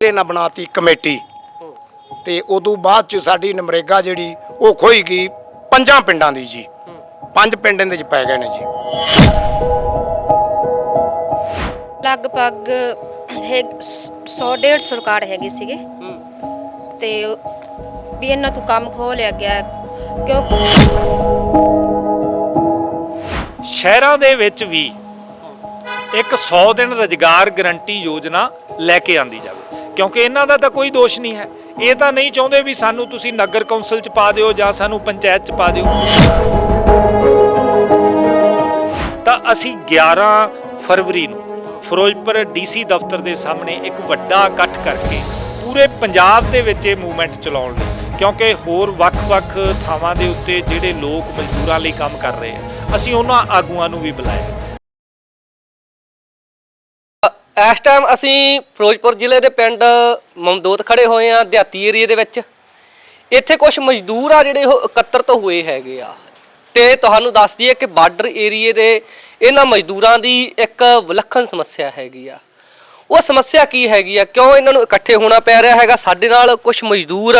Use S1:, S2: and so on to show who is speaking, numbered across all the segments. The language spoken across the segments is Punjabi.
S1: ਇਹਨਾਂ ਬਣਾਤੀ ਕਮੇਟੀ। ਤੇ ਉਦੋਂ ਬਾਅਦ ਚ ਸਾਡੀ ਨਮਰੇਗਾ ਜਿਹੜੀ ਉਹ ਖੋਈ ਗਈ ਪੰਜਾਂ ਪਿੰਡਾਂ ਦੀ ਜੀ। ਪੰਜ ਪਿੰਡ ਇਹਦੇ ਚ ਪੈ ਗਏ ਨੇ ਜੀ।
S2: ਲਗਭਗ 100 150 ਰਿਕਾਰਡ ਹੈਗੇ ਸੀਗੇ। ਤੇ ਵੀ ਇਹਨਾਂ ਤੋਂ ਕੰਮ ਖੋਹ ਲਿਆ ਗਿਆ ਕਿਉਂ?
S3: ਸ਼ਹਿਰਾਂ ਦੇ ਵਿੱਚ ਵੀ ਇੱਕ 100 ਦਿਨ ਰੁਜ਼ਗਾਰ ਗਰੰਟੀ ਯੋਜਨਾ ਲੈ ਕੇ ਆਂਦੀ ਜਾਵੇ। ਕਿਉਂਕਿ ਇਹਨਾਂ ਦਾ ਤਾਂ ਕੋਈ ਦੋਸ਼ ਨਹੀਂ ਹੈ। ਇਹ ਤਾਂ ਨਹੀਂ ਚਾਹੁੰਦੇ ਵੀ ਸਾਨੂੰ ਤੁਸੀਂ ਨਗਰ ਕੌਂਸਲ ਚ ਪਾ ਦਿਓ ਜਾਂ ਸਾਨੂੰ ਪੰਚਾਇਤ ਚ ਪਾ ਦਿਓ। ਤਾਂ ਅਸੀਂ 11 ਫਰਵਰੀ ਨੂੰ ਫਿਰੋਜ਼ਪੁਰ ਡੀਸੀ ਦਫ਼ਤਰ ਦੇ ਸਾਹਮਣੇ ਇੱਕ ਵੱਡਾ ਇਕੱਠ ਕਰਕੇ ਪੂਰੇ ਪੰਜਾਬ ਦੇ ਵਿੱਚ ਇਹ ਮੂਵਮੈਂਟ ਚਲਾਉਣ ਲਈ, ਕਿਉਂਕਿ ਹੋਰ ਵੱਖ-ਵੱਖ ਥਾਵਾਂ ਦੇ ਉੱਤੇ ਜਿਹੜੇ ਲੋਕ ਮਜ਼ਦੂਰਾਂ ਲਈ ਕੰਮ ਕਰ ਰਹੇ ਆ, ਅਸੀਂ ਉਹਨਾਂ ਆਗੂਆਂ ਨੂੰ ਵੀ ਬੁਲਾਇਆ।
S4: ਇਸ ਟਾਈਮ ਅਸੀਂ ਫਿਰੋਜ਼ਪੁਰ ਜ਼ਿਲ੍ਹੇ ਦੇ ਪਿੰਡ ਮਮਦੋਤ ਖੜੇ ਹੋਏ ਆ ਦਿਹਾਤੀ ਏਰੀਏ ਦੇ ਵਿੱਚ। ਇੱਥੇ ਕੁਝ ਮਜ਼ਦੂਰ ਆ ਜਿਹੜੇ ਉਹ ਇਕੱਤਰਤ ਹੋਏ ਹੈਗੇ ਆ। ਤੇ ਤੁਹਾਨੂੰ ਦੱਸ ਦਈਏ ਕਿ ਬਾਰਡਰ ਏਰੀਏ ਦੇ ਇਹਨਾਂ ਮਜ਼ਦੂਰਾਂ ਦੀ ਇੱਕ ਵਿਲੱਖਣ ਸਮੱਸਿਆ ਹੈਗੀ ਆ। ਉਹ ਸਮੱਸਿਆ ਕੀ ਹੈਗੀ ਆ? ਕਿਉਂ ਇਹਨਾਂ ਨੂੰ ਇਕੱਠੇ ਹੋਣਾ ਪੈ ਰਿਹਾ ਹੈਗਾ? ਸਾਡੇ ਨਾਲ ਕੁਝ ਮਜ਼ਦੂਰ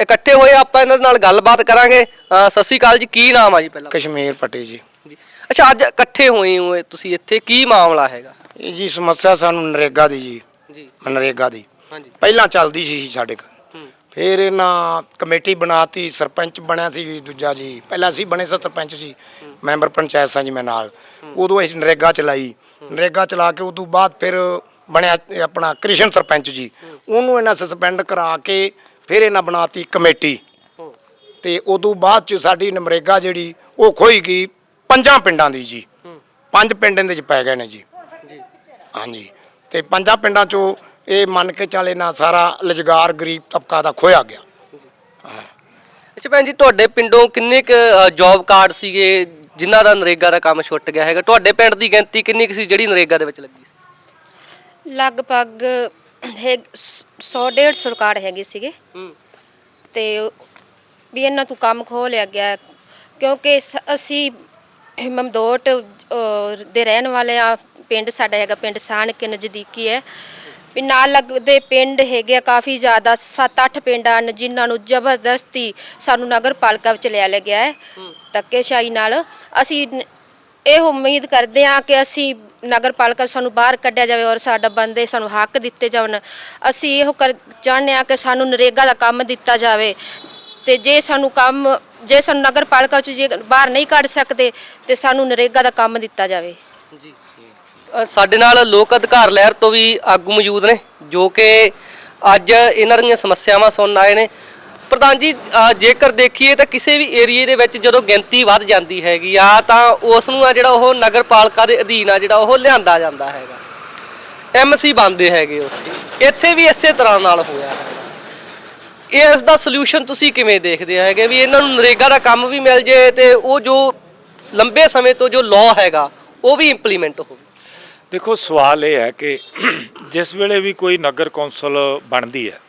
S4: ਇਕੱਠੇ ਹੋਏ ਆਪਾਂ ਇਹਨਾਂ ਨਾਲ ਗੱਲਬਾਤ ਕਰਾਂਗੇ। ਸਤਿ ਸ਼੍ਰੀ ਅਕਾਲ ਜੀ। ਕੀ ਨਾਮ ਆ ਜੀ ਪਹਿਲਾਂ?
S1: ਕਸ਼ਮੀਰ ਪੱਟੀ ਜੀ।
S4: ਜੀ। ਅੱਛਾ ਅੱਜ ਇਕੱਠੇ ਹੋਏ ਹੋ ਤੁਸੀਂ ਇੱਥੇ। ਕੀ ਮਾਮਲਾ ਹੈਗਾ?
S1: ਇਹ ਜੀ ਸਮੱਸਿਆ ਸਾਨੂੰ ਨਰੇਗਾ ਦੀ ਜੀ।
S4: ਜੀ।
S1: ਮਨਰੇਗਾ ਦੀ।
S4: ਹਾਂਜੀ।
S1: ਪਹਿਲਾਂ ਚੱਲਦੀ ਸੀ ਸਾਡੇ ਕੋਲ। ਫਿਰ ਇਹਨਾਂ ਕਮੇਟੀ ਬਣਾਤੀ ਸਰਪੰਚ ਬਣਿਆ ਸੀ ਜੀ ਦੂਜਾ ਜੀ। ਪਹਿਲਾਂ ਅਸੀਂ ਬਣੇ ਸੀ ਸਰਪੰਚ ਜੀ। ਮੈਂਬਰ ਪੰਚਾਇਤ ਸਾਂ ਜੀ ਮੈਂ ਨਾਲ। ਉਦੋਂ ਅਸੀਂ ਨਰੇਗਾ ਚਲਾਈ। ਨਰੇਗਾ ਚਲਾ ਕੇ ਉਦੋਂ ਬਾਅਦ ਫਿਰ ਬਣਿਆ ਆਪਣਾ ਕ੍ਰਿਸ਼ਨ ਸਰਪੰਚ ਜੀ। ਉਹਨੂੰ ਇਹਨਾਂ ਸਸਪੈਂਡ ਕਰਾ ਕੇ ਫਿਰ ਇਹਨਾਂ ਬਣਾਤੀ ਕਮੇਟੀ। ਤੇ ਉਦੋਂ ਬਾਅਦ ਚ ਸਾਡੀ ਨਮਰੇਗਾ ਜਿਹੜੀ ਉਹ ਖੋਈ ਗਈ ਪੰਜਾਂ ਪਿੰਡਾਂ ਦੀ ਜੀ। ਪੰਜ ਪਿੰਡ ਇਹਦੇ ਚ ਪੈ ਗਏ ਨੇ ਜੀ। ਹਾਂਜੀ। ਤੇ ਪੰਜਾਂ ਪਿੰਡਾਂ ਚੋਂ ਇਹ ਮੰਨ ਕੇ ਚੱਲੇ ਨਾ ਸਾਰਾ ਲਜਗਾਰ ਗਰੀਬ ਤਬਕਾ ਦਾ ਖੋਇਆ ਗਿਆ।
S4: ਅੱਛਾ ਭੈਣ ਜੀ ਤੁਹਾਡੇ ਪਿੰਡੋਂ ਕਿੰਨੇ ਕ ਜੌਬ ਕਾਰਡ ਸੀਗੇ ਜਿਨ੍ਹਾਂ ਦਾ ਨਰੇਗਾ ਦਾ ਕੰਮ ਛੁੱਟ ਗਿਆ ਹੈਗਾ? ਤੁਹਾਡੇ ਪਿੰਡ ਦੀ ਗਿਣਤੀ ਕਿੰਨੀ ਕੁ ਸੀ ਜਿਹੜੀ ਨਰੇਗਾ ਦੇ ਵਿੱਚ ਲੱਗੀ ਸੀ?
S2: ਲਗਭਗ 100 150 ਰਿਕਾਰਡ ਹੈਗੇ ਸੀਗੇ। ਤੇ ਵੀ ਇਹਨਾਂ ਤੋਂ ਕੰਮ ਖੋਹ ਲਿਆ ਗਿਆ। ਕਿਉਂਕਿ ਅਸੀਂ ਮਮਦੋਟ ਦੇ ਰਹਿਣ ਵਾਲੇ ਆ। ਪਿੰਡ ਸਾਡਾ ਹੈਗਾ ਪਿੰਡ ਸਾਣ ਕੇ ਨਜ਼ਦੀਕੀ ਹੈ। ਵੀ ਨਾਲ ਲੱਗਦੇ ਪਿੰਡ ਹੈਗੇ ਆ ਕਾਫੀ ਜ਼ਿਆਦਾ 7-8 ਪਿੰਡ ਹਨ ਜਿਨ੍ਹਾਂ ਨੂੰ ਜ਼ਬਰਦਸਤੀ ਸਾਨੂੰ ਨਗਰ ਪਾਲਿਕਾ ਵਿੱਚ ਲਿਆ ਲਿਆ ਗਿਆ ਹੈ। ਧੱਕੇਸ਼ਾਹੀ ਨਾਲ ਅਸੀਂ ਇਹ ਉਮੀਦ ਕਰਦੇ ਹਾਂ ਕਿ ਅਸੀਂ ਨਗਰ ਪਾਲਿਕਾ ਸਾਨੂੰ ਬਾਹਰ ਕੱਢਿਆ ਜਾਵੇ ਔਰ ਸਾਡਾ ਬੰਦੇ ਸਾਨੂੰ ਹੱਕ ਦਿੱਤੇ ਜਾਣ ਅਸੀਂ ਇਹੋ ਕਰ ਚਾਹੁੰਦੇ ਹਾਂ ਕਿ ਸਾਨੂੰ ਨਰੇਗਾ ਦਾ ਕੰਮ ਦਿੱਤਾ ਜਾਵੇ। ਤੇ ਜੇ ਸਾਨੂੰ ਕੰਮ ਜੇ ਸਾਨੂੰ ਨਗਰ ਪਾਲਿਕਾ ਚ ਜੇ ਬਾਹਰ ਨਹੀਂ ਕੱਢ ਸਕਦੇ ਤੇ ਸਾਨੂੰ ਨਰੇਗਾ ਦਾ ਕੰਮ ਦਿੱਤਾ ਜਾਵੇ।
S4: ਜੀ। ਸਾਡੇ ਨਾਲ ਲੋਕ ਅਧਿਕਾਰ ਲਹਿਰ ਤੋਂ ਵੀ ਆਗੂ ਮੌਜੂਦ ਨੇ ਜੋ ਕਿ ਅੱਜ ਇਹਨਾਂ ਦੀਆਂ ਸਮੱਸਿਆਵਾਂ ਸੁਣਨ ਆਏ ਨੇ। ਪ੍ਰਧਾਨ ਜੀ ਅ, ਜੇਕਰ ਦੇਖੀਏ ਤਾਂ ਕਿਸੇ ਵੀ ਏਰੀਏ ਦੇ ਵਿੱਚ ਜਦੋਂ ਗਿਣਤੀ ਵੱਧ ਜਾਂਦੀ ਹੈਗੀ ਆ ਤਾਂ ਉਸ ਨੂੰ ਆ ਜਿਹੜਾ ਉਹ ਨਗਰ ਪਾਲਿਕਾ ਦੇ ਅਧੀਨ ਆ ਜਿਹੜਾ ਉਹ ਲਿਆਂਦਾ ਜਾਂਦਾ ਹੈਗਾ। ਐਮਸੀ ਬਣਦੇ ਹੈਗੇ ਉਹ। ਇੱਥੇ ਵੀ ਇਸੇ ਤਰ੍ਹਾਂ ਨਾਲ ਹੋਇਆ ਹੈਗਾ ਇਸ ਦਾ ਸੋਲੂਸ਼ਨ ਤੁਸੀਂ ਕਿਵੇਂ ਦੇਖਦੇ ਹੈਗੇ? ਵੀ ਇਹਨਾਂ ਨੂੰ ਨਰੇਗਾ ਦਾ ਕੰਮ ਵੀ ਮਿਲ ਜੇ ਤੇ ਉਹ ਜੋ ਲੰਬੇ ਸਮੇਂ ਤੋਂ ਜੋ ਲਾਅ ਹੈਗਾ ਉਹ ਵੀ ਇੰਪਲੀਮੈਂਟ ਹੋਵੇ।
S3: ਦੇਖੋ ਸਵਾਲ ਇਹ ਹੈ ਕਿ ਜਿਸ ਵੇਲੇ ਵੀ ਕੋਈ ਨਗਰ ਕੌਂਸਲ ਬਣਦੀ ਹੈ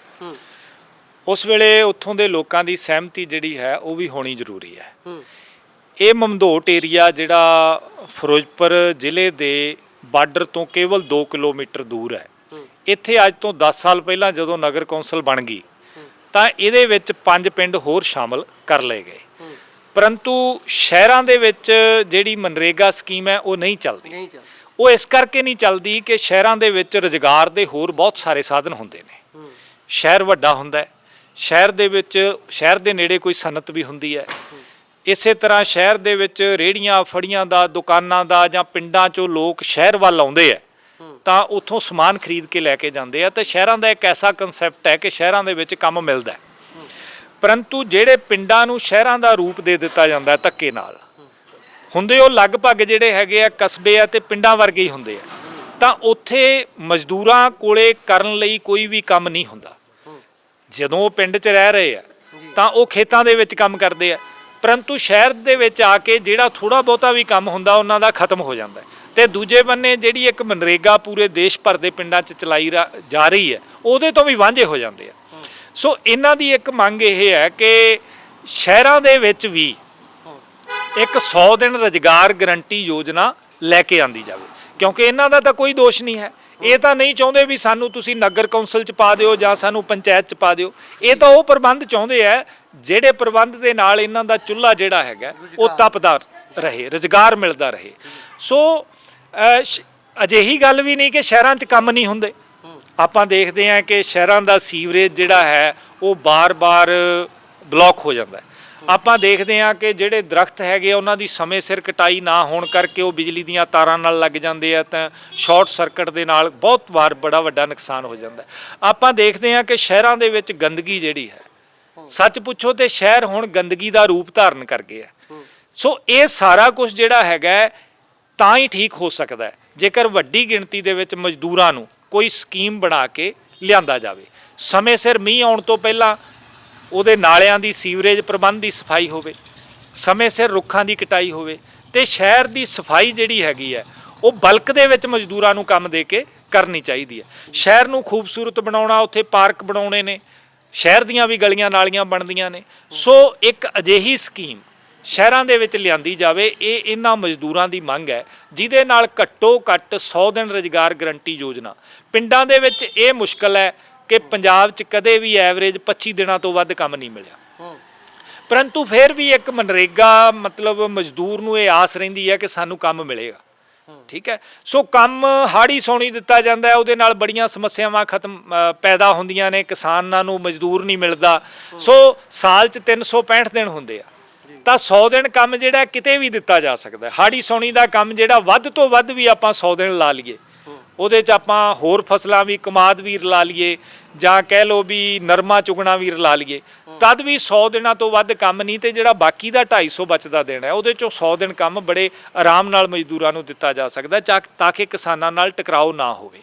S3: ਉਸ ਵੇਲੇ ਉੱਥੋਂ ਦੇ ਲੋਕਾਂ ਦੀ ਸਹਿਮਤੀ ਜਿਹੜੀ ਹੈ ਉਹ ਵੀ ਹੋਣੀ ਜ਼ਰੂਰੀ ਹੈ। ਇਹ ਮਮਦੋਟ ਏਰੀਆ ਜਿਹੜਾ ਫਿਰੋਜ਼ਪੁਰ ਜ਼ਿਲ੍ਹੇ ਦੇ ਬਾਰਡਰ ਤੋਂ ਕੇਵਲ 2 ਕਿਲੋਮੀਟਰ ਦੂਰ ਹੈ। ਇੱਥੇ ਅੱਜ ਤੋਂ 10 ਸਾਲ ਪਹਿਲਾਂ ਜਦੋਂ ਨਗਰ ਕੌਂਸਲ ਬਣ ਗਈ ਤਾਂ ਇਹਦੇ ਵਿੱਚ ਪੰਜ ਪਿੰਡ ਹੋਰ ਸ਼ਾਮਲ ਕਰ ਲਏ ਗਏ। ਪਰੰਤੂ ਸ਼ਹਿਰਾਂ ਦੇ ਵਿੱਚ ਜਿਹੜੀ ਮਨਰੇਗਾ ਸਕੀਮ ਹੈ ਉਹ ਨਹੀਂ ਚੱਲਦੀ। ਉਹ ਇਸ ਕਰਕੇ ਨਹੀਂ ਚੱਲਦੀ ਕਿ ਸ਼ਹਿਰਾਂ ਦੇ ਵਿੱਚ ਰੁਜ਼ਗਾਰ ਦੇ ਹੋਰ ਬਹੁਤ ਸਾਰੇ ਸਾਧਨ ਹੁੰਦੇ ਨੇ। ਸ਼ਹਿਰ ਵੱਡਾ ਹੁੰਦਾ ਹੈ। ਸ਼ਹਿਰ ਦੇ ਵਿੱਚ ਸ਼ਹਿਰ ਦੇ ਨੇੜੇ ਕੋਈ ਸਨਅਤ ਵੀ ਹੁੰਦੀ ਹੈ। ਇਸੇ ਤਰ੍ਹਾਂ ਸ਼ਹਿਰ ਦੇ ਵਿੱਚ ਰੇੜੀਆਂ ਫੜੀਆਂ ਦਾ ਦੁਕਾਨਾਂ ਦਾ ਜਾਂ ਪਿੰਡਾਂ 'ਚੋਂ ਲੋਕ ਸ਼ਹਿਰ ਵੱਲ ਆਉਂਦੇ ਆ ਤਾਂ ਉੱਥੋਂ ਸਮਾਨ ਖਰੀਦ ਕੇ ਲੈ ਕੇ ਜਾਂਦੇ ਆ ਤੇ ਸ਼ਹਿਰਾਂ ਦਾ ਇੱਕ ਐਸਾ ਕਨਸੈਪਟ ਹੈ ਕਿ ਸ਼ਹਿਰਾਂ ਦੇ ਵਿੱਚ ਕੰਮ ਮਿਲਦਾ ਹੈ। ਪਰੰਤੂ ਜਿਹੜੇ ਪਿੰਡਾਂ ਨੂੰ ਸ਼ਹਿਰਾਂ ਦਾ ਰੂਪ ਦੇ ਦਿੱਤਾ ਜਾਂਦਾ ਧੱਕੇ ਨਾਲ ਹੁੰਦੇ ਉਹ ਲਗਭਗ ਜਿਹੜੇ ਹੈਗੇ ਆ ਕਸਬੇ ਆ ਤੇ ਪਿੰਡਾਂ ਵਰਗੇ ਹੀ ਹੁੰਦੇ ਆ। ਤਾਂ ਉੱਥੇ ਮਜ਼ਦੂਰਾਂ ਕੋਲੇ ਕਰਨ ਲਈ ਕੋਈ ਵੀ ਕੰਮ ਨਹੀਂ ਹੁੰਦਾ। ਜਦੋਂ ਉਹ ਪਿੰਡ 'ਚ ਰਹਿ ਰਹੇ ਆ, ਤਾਂ ਉਹ ਖੇਤਾਂ ਦੇ ਵਿੱਚ ਕੰਮ ਕਰਦੇ ਆ। ਪਰੰਤੂ ਸ਼ਹਿਰ ਦੇ ਵਿੱਚ ਆ ਕੇ ਜਿਹੜਾ ਥੋੜਾ ਬਹੁਤਾ ਵੀ ਕੰਮ ਹੁੰਦਾ, ਉਹਨਾਂ ਦਾ ਖਤਮ ਹੋ ਜਾਂਦਾ ਹੈ। ਤੇ ਦੂਜੇ ਬੰਨੇ ਜਿਹੜੀ ਇੱਕ ਮਨਰੇਗਾ ਪੂਰੇ ਦੇਸ਼ ਭਰ ਦੇ ਪਿੰਡਾਂ 'ਚ ਚਲਾਈ ਰਾ- ਜਾ ਰਹੀ ਹੈ, ਉਹਦੇ ਤੋਂ ਵੀ ਵਾਂਝੇ ਹੋ ਜਾਂਦੇ ਆ। ਸੋ ਇਹਨਾਂ ਦੀ ਇੱਕ ਮੰਗ ਇਹ ਹੈ ਕਿ ਸ਼ਹਿਰਾਂ ਦੇ ਵਿੱਚ ਵੀ ਇੱਕ 100 ਦਿਨ ਰੁਜ਼ਗਾਰ ਗਰੰਟੀ ਯੋਜਨਾ ਲੈ ਕੇ ਆਂਦੀ ਜਾਵੇ। ਕਿਉਂਕਿ ਇਹਨਾਂ ਦਾ ਤਾਂ ਕੋਈ ਦੋਸ਼ ਨਹੀਂ ਹੈ। ਇਹ ਤਾਂ ਨਹੀਂ ਚਾਹੁੰਦੇ ਵੀ ਸਾਨੂੰ ਤੁਸੀਂ ਨਗਰ ਕੌਂਸਲ ਚ ਪਾ ਦਿਓ ਜਾਂ ਸਾਨੂੰ ਪੰਚਾਇਤ ਚ ਪਾ ਦਿਓ। ਇਹ ਤਾਂ ਉਹ ਪ੍ਰਬੰਧ ਚਾਹੁੰਦੇ ਆ ਜਿਹੜੇ ਪ੍ਰਬੰਧ ਦੇ ਨਾਲ ਇਹਨਾਂ ਦਾ ਚੁੱਲ੍ਹਾ ਜਿਹੜਾ ਹੈਗਾ ਉਹ ਤਪਦਾ ਰਹੇ ਰੁਜ਼ਗਾਰ ਮਿਲਦਾ ਰਹੇ। ਸੋ ਅਹ, ਸ਼- ਅਜਿਹੀ ਗੱਲ ਵੀ ਨਹੀਂ ਕਿ ਸ਼ਹਿਰਾਂ 'ਚ ਕੰਮ ਨਹੀਂ ਹੁੰਦੇ। ਆਪਾਂ ਦੇਖਦੇ ਹਾਂ ਕਿ ਸ਼ਹਿਰਾਂ ਦਾ ਸੀਵਰੇਜ ਜਿਹੜਾ ਹੈ ਉਹ ਬਾਰ-ਬਾਰ ਬਲੌਕ ਹੋ ਜਾਂਦਾ ਹੈ। ਆਪਾਂ ਦੇਖਦੇ ਹਾਂ ਕਿ ਜਿਹੜੇ ਦਰਖਤ ਹੈਗੇ ਆ, ਉਹਨਾਂ ਦੀ ਸਮੇਂ ਸਿਰ ਕਟਾਈ ਨਾ ਹੋਣ ਕਰਕੇ ਉਹ ਬਿਜਲੀ ਦੀਆਂ ਤਾਰਾਂ ਨਾਲ ਲੱਗ ਜਾਂਦੇ ਆ ਤਾਂ ਸ਼ਾਰਟ ਸਰਕਟ ਦੇ ਨਾਲ ਬਹੁਤ ਵਾਰ ਬੜਾ ਵੱਡਾ ਨੁਕਸਾਨ ਹੋ ਜਾਂਦਾ ਆਪਾਂ ਦੇਖਦੇ ਹਾਂ ਕਿ ਸ਼ਹਿਰਾਂ ਦੇ ਵਿੱਚ ਗੰਦਗੀ ਜਿਹੜੀ ਹੈ ਸੱਚ ਪੁੱਛੋ ਤੇ ਸ਼ਹਿਰ ਹੁਣ ਗੰਦਗੀ ਦਾ ਰੂਪ ਧਾਰਨ ਕਰ ਗਏ ਆ ਸੋ ਇਹ ਸਾਰਾ ਕੁਝ ਜਿਹੜਾ ਹੈਗਾ ਤਾਂ ਹੀ ਠੀਕ ਹੋ ਸਕਦਾ ਹੈ ਜੇਕਰ ਵੱਡੀ ਗਿਣਤੀ ਦੇ ਵਿੱਚ ਮਜ਼ਦੂਰਾਂ ਨੂੰ ਕੋਈ ਸਕੀਮ ਬਣਾ ਕੇ ਲਿਆਂਦਾ ਜਾਵੇ। ਸਮੇਂ ਸਿਰ ਮੀਂਹ ਆਉਣ ਤੋਂ ਪਹਿਲਾਂ ਉਹਦੇ ਨਾਲਿਆਂ ਦੀ ਸੀਵਰੇਜ ਪ੍ਰਬੰਧ ਦੀ ਸਫ਼ਾਈ ਹੋਵੇ, ਸਮੇਂ ਸਿਰ ਰੁੱਖਾਂ ਦੀ ਕਟਾਈ ਹੋਵੇ ਤੇ ਸ਼ਹਿਰ ਦੀ ਸਫ਼ਾਈ ਜਿਹੜੀ ਹੈਗੀ ਹੈ, ਉਹ ਬਲਕ ਦੇ ਵਿੱਚ ਮਜ਼ਦੂਰਾਂ ਨੂੰ ਕੰਮ ਦੇ ਕੇ ਕਰਨੀ ਚਾਹੀਦੀ ਹੈ। ਸ਼ਹਿਰ ਨੂੰ ਖੂਬਸੂਰਤ ਬਣਾਉਣਾ, ਉੱਥੇ ਪਾਰਕ ਬਣਾਉਣੇ ਨੇ, ਸ਼ਹਿਰ ਦੀਆਂ ਵੀ ਗਲੀਆਂ ਨਾਲੀਆਂ ਬਣਦੀਆਂ ਨੇ। ਸੋ ਇੱਕ ਅਜਿਹੀ ਸਕੀਮ ਸ਼ਹਿਰਾਂ ਦੇ ਵਿੱਚ ਲਿਆਂਦੀ ਜਾਵੇ, ਇਹ ਇਹਨਾਂ ਮਜ਼ਦੂਰਾਂ ਦੀ ਮੰਗ ਹੈ, ਜਿਹਦੇ ਨਾਲ ਘੱਟੋ ਘੱਟ 100 ਦਿਨ ਰੁਜ਼ਗਾਰ ਗਰੰਟੀ ਯੋਜਨਾ। ਪਿੰਡਾਂ ਦੇ ਵਿੱਚ ਇਹ ਮੁਸ਼ਕਲ ਹੈ ਕਿ ਪੰਜਾਬ 'ਚ ਕਦੇ ਵੀ ਐਵਰੇਜ 25 ਦਿਨਾਂ ਤੋਂ ਵੱਧ ਕੰਮ ਨਹੀਂ ਮਿਲਿਆ। ਪਰੰਤੂ ਫਿਰ ਵੀ ਇੱਕ ਮਨਰੇਗਾ ਮਤਲਬ ਮਜ਼ਦੂਰ ਨੂੰ ਇਹ ਆਸ ਰਹਿੰਦੀ ਹੈ ਕਿ ਸਾਨੂੰ ਕੰਮ ਮਿਲੇਗਾ। ਠੀਕ ਹੈ? ਸੋ ਕੰਮ ਹਾੜੀ ਸੌਣੀ ਦਿੱਤਾ ਜਾਂਦਾ ਹੈ ਉਹਦੇ ਨਾਲ ਬੜੀਆਂ ਸਮੱਸਿਆਵਾਂ ਖਤਮ ਪੈਦਾ ਹੁੰਦੀਆਂ ਨੇ ਕਿਸਾਨਾਂ ਨੂੰ ਮਜ਼ਦੂਰ ਨਹੀਂ ਮਿਲਦਾ। ਸੋ ਸਾਲ 'ਚ 365 ਦਿਨ ਹੁੰਦੇ ਆ। ਤਾਂ 100 ਦਿਨ ਕੰਮ ਜਿਹੜਾ ਕਿਤੇ ਵੀ ਦਿੱਤਾ ਜਾ ਸਕਦਾ ਹਾੜੀ ਸੌਣੀ ਦਾ ਕੰਮ ਜਿਹੜਾ ਵੱਧ ਤੋਂ ਵੱਧ ਵੀ ਆਪਾਂ 100 ਦਿਨ ਲਾ ਲਈਏ। ਉਹਦੇ 'ਚ ਆਪਾਂ ਹੋਰ ਫਸਲਾਂ ਵੀ, ਕਮਾਦ ਵੀ ਰਲਾ ਲਈਏ, ਜਾਂ ਕਹਿ ਲਓ ਵੀ ਨਰਮਾ ਚੁਗਣਾ ਵੀ ਰਲਾ ਲਈਏ। ਤਦ ਵੀ 100 ਦਿਨਾਂ ਤੋਂ ਵੱਧ ਕੰਮ ਨਹੀਂ ਤੇ ਜਿਹੜਾ ਬਾਕੀ ਦਾ 250 ਬਚਦਾ ਦਿਨ ਹੈ, ਉਹਦੇ 'ਚੋਂ 100 ਦਿਨ ਕੰਮ ਬੜੇ ਆਰਾਮ ਨਾਲ ਮਜ਼ਦੂਰਾਂ ਨੂੰ ਦਿੱਤਾ ਜਾ ਸਕਦਾ ਚਾ- ਤਾਂ ਕਿ ਕਿਸਾਨਾਂ ਨਾਲ ਟਕਰਾਓ ਨਾ ਹੋਵੇ।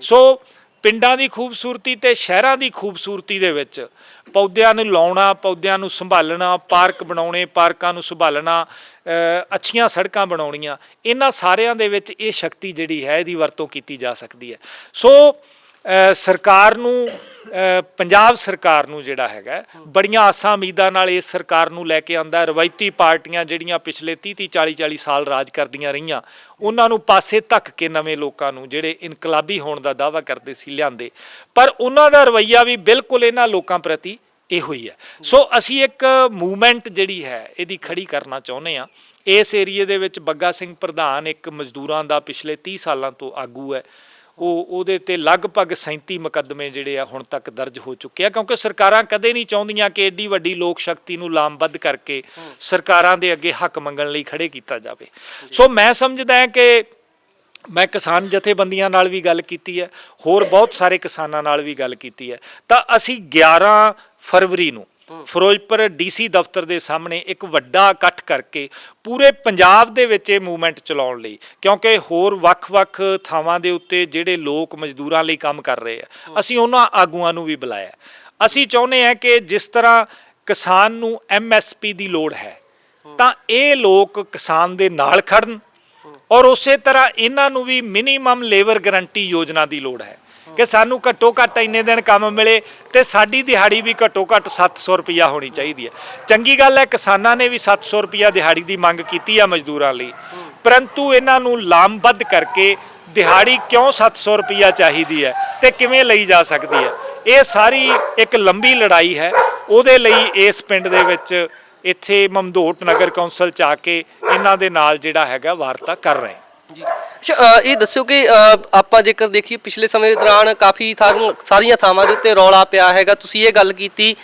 S3: ਸੋ ਪਿੰਡਾਂ ਦੀ ਖੂਬਸੂਰਤੀ ਤੇ ਸ਼ਹਿਰਾਂ ਦੀ ਖੂਬਸੂਰਤੀ ਦੇ ਵਿੱਚ ਪੌਦਿਆਂ ਨੂੰ ਲਾਉਣਾ, ਪੌਦਿਆਂ ਨੂੰ ਸੰਭਾਲਣਾ, ਪਾਰਕ ਬਣਾਉਣੇ, ਪਾਰਕਾਂ ਨੂੰ ਸੰਭਾਲਣਾ ਅੱਛੀਆਂ ਸੜਕਾਂ ਬਣਾਉਣੀਆਂ, ਇਹਨਾਂ ਸਾਰਿਆਂ ਦੇ ਵਿੱਚ ਇਹ ਸ਼ਕਤੀ ਜਿਹੜੀ ਹੈ, ਇਹਦੀ ਵਰਤੋਂ ਕੀਤੀ ਜਾ ਸਕਦੀ ਹੈ। ਸੋ ਸਰਕਾਰ ਨੂੰ ਪੰਜਾਬ ਸਰਕਾਰ ਨੂੰ ਜਿਹੜਾ ਹੈਗਾ, ਬੜੀਆਂ ਆਸਾਂ ਉਮੀਦਾਂ ਨਾਲ ਇਸ ਸਰਕਾਰ ਨੂੰ ਲੈ ਕੇ ਆਂਦਾ ਰਵਾਇਤੀ ਪਾਰਟੀਆਂ ਜਿਹੜੀਆਂ ਪਿਛਲੇ 30 30 40 40 ਸਾਲ ਰਾਜ ਕਰਦੀਆਂ ਰਹੀਆਂ, ਉਹਨਾਂ ਨੂੰ ਪਾਸੇ ਧੱਕ ਕੇ ਨਵੇਂ ਲੋਕਾਂ ਨੂੰ ਜਿਹੜੇ ਇਨਕਲਾਬੀ ਹੋਣ ਦਾ ਦਾਅਵਾ ਕਰਦੇ ਸੀ, ਲਿਆਂਦੇ। ਪਰ ਉਹਨਾਂ ਦਾ ਰਵੱਈਆ ਵੀ ਬਿਲਕੁਲ ਇਹਨਾਂ ਲੋਕਾਂ ਪ੍ਰਤੀ ਇਹੋ ਹੀ ਹੈ। ਸੋ ਅਸੀਂ ਇੱਕ ਮੂਵਮੈਂਟ ਜਿਹੜੀ ਹੈ, ਇਹਦੀ ਖੜੀ ਕਰਨਾ ਚਾਹੁੰਦੇ ਆ ਇਸ ਏਰੀਏ ਦੇ ਵਿੱਚ ਬੱਗਾ ਸਿੰਘ ਪ੍ਰਧਾਨ ਇੱਕ ਮਜ਼ਦੂਰਾਂ ਦਾ ਪਿਛਲੇ 30 ਸਾਲਾਂ ਤੋਂ ਆਗੂ ਹੈ। ਉਹ ਉਹਦੇ ਤੇ ਲਗਭਗ 37 ਮੁਕੱਦਮੇ ਜਿਹੜੇ ਆ ਹੁਣ ਤੱਕ ਦਰਜ ਹੋ ਚੁੱਕੇ ਆ ਕਿਉਂਕਿ ਸਰਕਾਰਾਂ ਕਦੇ ਨਹੀਂ ਚਾਹੁੰਦੀਆਂ ਕਿ ਏਡੀ ਵੱਡੀ ਲੋਕ ਸ਼ਕਤੀ ਨੂੰ ਲਾਮਬੱਧ ਕਰਕੇ ਸਰਕਾਰਾਂ ਦੇ ਅੱਗੇ ਹੱਕ ਮੰਗਣ ਲਈ ਖੜੇ ਕੀਤਾ ਜਾਵੇ। ਸੋ ਮੈਂ ਸਮਝਦਾ ਹਾਂ ਕਿ ਮੈਂ ਕਿਸਾਨ ਜਥੇਬੰਦੀਆਂ ਨਾਲ ਵੀ ਗੱਲ ਕੀਤੀ ਹੈ ਹੋਰ ਬਹੁਤ ਸਾਰੇ ਕਿਸਾਨਾਂ ਨਾਲ ਵੀ ਗੱਲ ਕੀਤੀ ਹੈ। ਤਾਂ ਅਸੀਂ 11 ਫਰਵਰੀ ਨੂੰ ਫਿਰੋਜ਼ਪੁਰ ਡੀਸੀ ਦਫ਼ਤਰ ਦੇ ਸਾਹਮਣੇ ਇੱਕ ਵੱਡਾ ਇਕੱਠ ਕਰਕੇ ਪੂਰੇ ਪੰਜਾਬ ਦੇ ਵਿੱਚ ਇਹ ਮੂਵਮੈਂਟ ਚਲਾਉਣ ਲਈ, ਕਿਉਂਕਿ ਹੋਰ ਵੱਖ-ਵੱਖ ਥਾਵਾਂ ਦੇ ਉੱਤੇ ਜਿਹੜੇ ਲੋਕ ਮਜ਼ਦੂਰਾਂ ਲਈ ਕੰਮ ਕਰ ਰਹੇ ਆ, ਅਸੀਂ ਉਹਨਾਂ ਆਗੂਆਂ ਨੂੰ ਵੀ ਬੁਲਾਇਆ। ਅਸੀਂ ਚਾਹੁੰਦੇ ਹਾਂ ਕਿ ਜਿਸ ਤਰ੍ਹਾਂ ਕਿਸਾਨ ਨੂੰ ਐਮਐਸਪੀ ਦੀ ਲੋੜ ਹੈ, ਤਾਂ ਇਹ ਲੋਕ ਕਿਸਾਨ ਦੇ ਨਾਲ ਖੜਨ ਔਰ ਉਸੇ ਤਰ੍ਹਾਂ ਇਹਨਾਂ ਨੂੰ ਵੀ ਮਿਨੀਮਮ ਲੇਬਰ ਗਰੰਟੀ ਯੋਜਨਾ ਦੀ ਲੋੜ ਹੈ। ਕਿ ਸਾਨੂੰ ਘੱਟੋ ਘੱਟ ਇੰਨੇ ਦਿਨ ਕੰਮ ਮਿਲੇ ਤੇ ਸਾਡੀ ਦਿਹਾੜੀ ਵੀ ਘੱਟੋ ਘੱਟ 700 ਰੁਪਿਆ ਹੋਣੀ ਚਾਹੀਦੀ ਹੈ। ਚੰਗੀ ਗੱਲ ਹੈ, ਕਿਸਾਨਾਂ ਨੇ ਵੀ 700 ਰੁਪਿਆ ਦਿਹਾੜੀ ਦੀ ਮੰਗ ਕੀਤੀ ਆ ਮਜ਼ਦੂਰਾਂ ਲਈ। ਪਰੰਤੂ ਇਹਨਾਂ ਨੂੰ ਲਾਮਬੱਧ ਕਰਕੇ ਦਿਹਾੜੀ ਕਿਉਂ 700 ਰੁਪਿਆ ਚਾਹੀਦੀ ਹੈ ਤੇ ਕਿਵੇਂ ਲਈ ਜਾ ਸਕਦੀ ਹੈ? ਇਹ ਸਾਰੀ ਇੱਕ ਲੰਬੀ ਲੜਾਈ ਹੈ। ਉਹਦੇ ਲਈ ਇਸ ਪਿੰਡ ਦੇ ਵਿੱਚ ਇੱਥੇ ਮਮਦੋਟ ਨਗਰ ਕੌਂਸਲ ਚ ਆ ਕੇ ਇਹਨਾਂ ਦੇ ਨਾਲ ਜਿਹੜਾ ਹੈਗਾ ਵਾਰਤਾ ਕਰ ਰਹੇ
S4: ਅੱਛਾ ਅ, ਇਹ ਦੱਸਿਓ ਕਿ ਅ, ਆਪਾਂ ਜੇਕਰ ਦੇਖੀਏ ਪਿਛਲੇ ਸਮੇਂ ਦੇ ਦੌਰਾਨ ਕਾਫੀ ਥਾਂ- ਸਾਰੀਆਂ ਥਾਵਾਂ ਦੇ ਉੱਤੇ ਰੌਲਾ ਪਿਆ ਹੈਗਾ। ਤੁਸੀਂ ਇਹ ਗੱਲ ਕੀਤੀ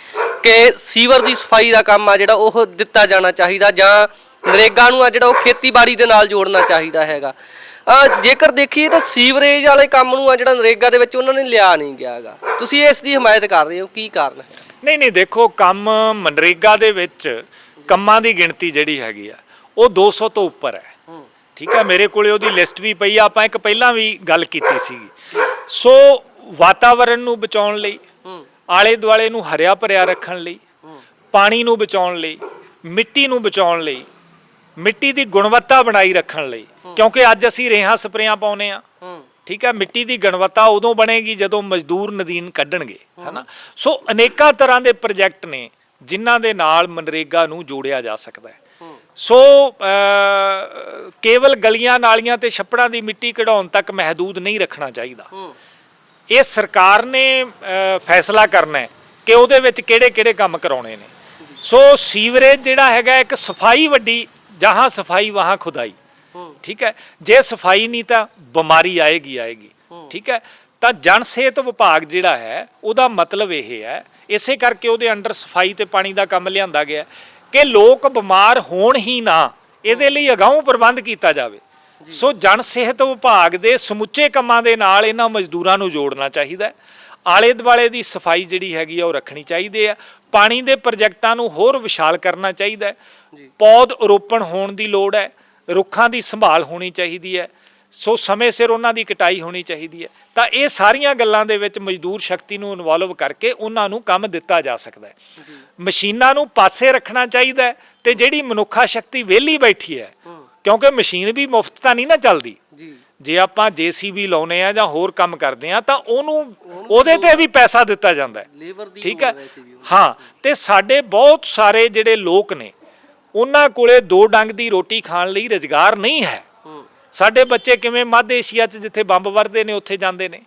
S4: ਕਿ ਸੀਵਰ ਦੀ ਸਫ਼ਾਈ ਦਾ ਕੰਮ ਆ ਜਿਹੜਾ ਉਹ ਦਿੱਤਾ ਜਾਣਾ ਚਾਹੀਦਾ ਜਾਂ ਨਰੇਗਾ ਨੂੰ ਆ ਜਿਹੜਾ ਉਹ ਖੇਤੀਬਾੜੀ ਦੇ ਨਾਲ ਜੋੜਨਾ ਚਾਹੀਦਾ ਹੈਗਾ। ਅ, ਜੇਕਰ ਦੇਖੀਏ ਤਾਂ ਸੀਵਰੇਜ ਵਾਲੇ ਕੰਮ ਨੂੰ ਆ ਜਿਹੜਾ ਨਰੇਗਾ ਦੇ ਵਿੱਚ ਉਹਨਾਂ ਨੇ ਲਿਆ ਨਹੀਂ ਗਿਆ ਹੈਗਾ। ਤੁਸੀਂ ਇਸ ਦੀ ਹਮਾਇਤ ਕਰ ਰਹੇ ਹੋ ਕੀ ਕਾਰਨ ਹੈ?
S3: ਨਹੀਂ ਨਹੀਂ ਦੇਖੋ ਕੰਮ ਮਨਰੇਗਾ ਦੇ ਵਿੱਚ ਕੰਮਾਂ ਦੀ ਗਿਣਤੀ ਜਿਹੜੀ ਹੈਗੀ ਆ ਉਹ 200 ਤੋਂ ਉੱਪਰ ਹੈ। ਠੀਕ ਹੈ, ਮੇਰੇ ਕੋਲੇ ਉਹਦੀ ਲਿਸਟ ਵੀ ਪਈ ਆ, ਆਪਾਂ ਇੱਕ ਪਹਿਲਾਂ ਵੀ ਗੱਲ ਕੀਤੀ ਸੀਗੀ। ਸੋ ਵਾਤਾਵਰਣ ਨੂੰ ਬਚਾਉਣ ਲਈ ਆਲੇ ਦੁਆਲੇ ਨੂੰ ਹਰਿਆ ਭਰਿਆ ਰੱਖਣ ਲਈ, ਪਾਣੀ ਨੂੰ ਬਚਾਉਣ ਲਈ, ਮਿੱਟੀ ਨੂੰ ਬਚਾਉਣ ਲਈ, ਮਿੱਟੀ ਦੀ ਗੁਣਵੱਤਾ ਬਣਾਈ ਰੱਖਣ ਲਈ, ਕਿਉਂਕਿ ਅੱਜ ਅਸੀਂ ਰੇਹਾਂ ਸਪਰੇਆਂ ਪਾਉਨੇ ਆ ਠੀਕ ਹੈ, ਮਿੱਟੀ ਦੀ ਗੁਣਵੱਤਾ ਉਦੋਂ ਬਣੇਗੀ ਜਦੋਂ ਮਜ਼ਦੂਰ ਨਦੀਨ ਕੱਢਣਗੇ, ਹਨਾ? ਸੋ ਅਨੇਕਾਂ ਤਰ੍ਹਾਂ ਦੇ ਪ੍ਰੋਜੈਕਟ ਨੇ, ਜਿਨ੍ਹਾਂ ਦੇ ਨਾਲ ਮਨਰੇਗਾ ਨੂੰ ਜੋੜਿਆ ਜਾ ਸਕਦਾ ਹੈ। ਸੋ ਕੇਵਲ ਗਲੀਆਂ ਨਾਲੀਆਂ ਤੇ ਛੱਪੜਾਂ ਦੀ ਮਿੱਟੀ ਕਢਾਉਣ ਤੱਕ ਮਹਦੂਦ ਨਹੀਂ ਰੱਖਣਾ ਚਾਹੀਦਾ। ਇਹ ਸਰਕਾਰ ਨੇ ਫੈਸਲਾ ਕਰਨਾ ਹੈ ਕਿ ਉਹਦੇ ਵਿੱਚ ਕਿਹੜੇ-ਕਿਹੜੇ ਕੰਮ ਕਰਾਉਣੇ ਨੇ। ਸੋ ਸੀਵਰੇਜ ਜਿਹੜਾ ਹੈਗਾ ਇੱਕ ਸਫ਼ਾਈ ਵੱਡੀ ਜਹਾਂ ਸਫ਼ਾਈ ਵਹਾਂ ਖੁਦਾਈ। ਠੀਕ ਹੈ? ਜੇ ਸਫ਼ਾਈ ਨਹੀਂ ਤਾਂ ਬਿਮਾਰੀ ਆਏਗੀ ਆਏਗੀ। ਠੀਕ ਹੈ? ਤਾਂ ਜਨ ਸਿਹਤ ਵਿਭਾਗ ਜਿਹੜਾ ਹੈ ਉਹਦਾ ਮਤਲਬ ਇਹ ਹੈ ਇਸੇ ਕਰਕੇ ਉਹਦੇ ਅੰਡਰ ਸਫ਼ਾਈ ਤੇ ਪਾਣੀ ਦਾ ਕੰਮ ਲਿਆਂਦਾ ਗਿਆ। ਕਿ ਲੋਕ ਬਿਮਾਰ ਹੋਣ ਹੀ ਨਾ ਇਹਦੇ ਲਈ ਅਗਾਊਂ ਪ੍ਰਬੰਧ ਕੀਤਾ ਜਾਵੇ। ਸੋ ਜਨ ਸਿਹਤ ਵਿਭਾਗ ਦੇ ਸਮੁੱਚੇ ਕੰਮਾਂ ਦੇ ਨਾਲ ਇਹਨਾਂ ਮਜ਼ਦੂਰਾਂ ਨੂੰ ਜੋੜਨਾ ਚਾਹੀਦਾ ਹੈ। ਆਲੇ ਦੁਆਲੇ ਦੀ ਸਫ਼ਾਈ ਜਿਹੜੀ ਹੈਗੀ ਆ ਉਹ ਰੱਖਣੀ ਚਾਹੀਦੀ ਹੈ। ਪਾਣੀ ਦੇ ਪ੍ਰੋਜੈਕਟਾਂ ਨੂੰ ਹੋਰ ਵਿਸ਼ਾਲ ਕਰਨਾ ਚਾਹੀਦਾ ਹੈ। ਪੌਦ ਰੋਪਣ ਹੋਣ ਦੀ ਲੋੜ ਹੈ। ਰੁੱਖਾਂ ਦੀ ਸੰਭਾਲ ਹੋਣੀ ਚਾਹੀਦੀ ਹੈ। ਸੋ ਸਮੇਂ ਸਿਰ ਉਹਨਾਂ ਦੀ ਕਟਾਈ ਹੋਣੀ ਚਾਹੀਦੀ ਹੈ। ਤਾਂ ਇਹ ਸਾਰੀਆਂ ਗੱਲਾਂ ਦੇ ਵਿੱਚ ਮਜ਼ਦੂਰ ਸ਼ਕਤੀ ਨੂੰ ਇਨਵੋਲਵ ਕਰਕੇ ਉਹਨਾਂ ਨੂੰ ਕੰਮ ਦਿੱਤਾ ਜਾ ਸਕਦਾ ਹੈ। ਮਸ਼ੀਨਾਂ ਨੂੰ ਪਾਸੇ ਰੱਖਣਾ ਚਾਹੀਦਾ ਹੈ ਤੇ ਜਿਹੜੀ ਮਨੁੱਖਾ ਸ਼ਕਤੀ ਵਿਹਲੀ ਬੈਠੀ ਹੈ ਕਿਉਂਕਿ ਮਸ਼ੀਨ ਵੀ ਮੁਫਤ ਤਾਂ ਨਹੀਂ ਨਾ ਚੱਲਦੀ।
S4: ਜੀ।
S3: ਜੇ ਆਪਾਂ ਜੀਸੀਬੀ ਲਾਉਨੇ ਆ ਜਾਂ ਹੋਰ ਕੰਮ ਕਰਦੇ ਆ ਤਾਂ ਉਹਨੂੰ ਉਹਦੇ ਤੇ ਵੀ ਪੈਸਾ ਦਿੱਤਾ ਜਾਂਦਾ ਠੀਕ ਹੈ। ਹਾਂ ਤੇ ਸਾਡੇ ਬਹੁਤ ਸਾਰੇ ਜਿਹੜੇ ਲੋਕ ਨੇ ਉਹਨਾਂ ਕੋਲੇ ਦੋ ਡੰਗ ਦੀ ਰੋਟੀ ਖਾਣ ਲਈ ਰੁਜ਼ਗਾਰ ਨਹੀਂ ਹੂੰ। ਸਾਡੇ ਬੱਚੇ ਕਿਵੇਂ ਮੱਧ ਏਸ਼ੀਆ 'ਚ ਜਿੱਥੇ ਬੰਬ ਵਰਦੇ ਨੇ ਉੱਥੇ ਜਾਂਦੇ ਨੇ।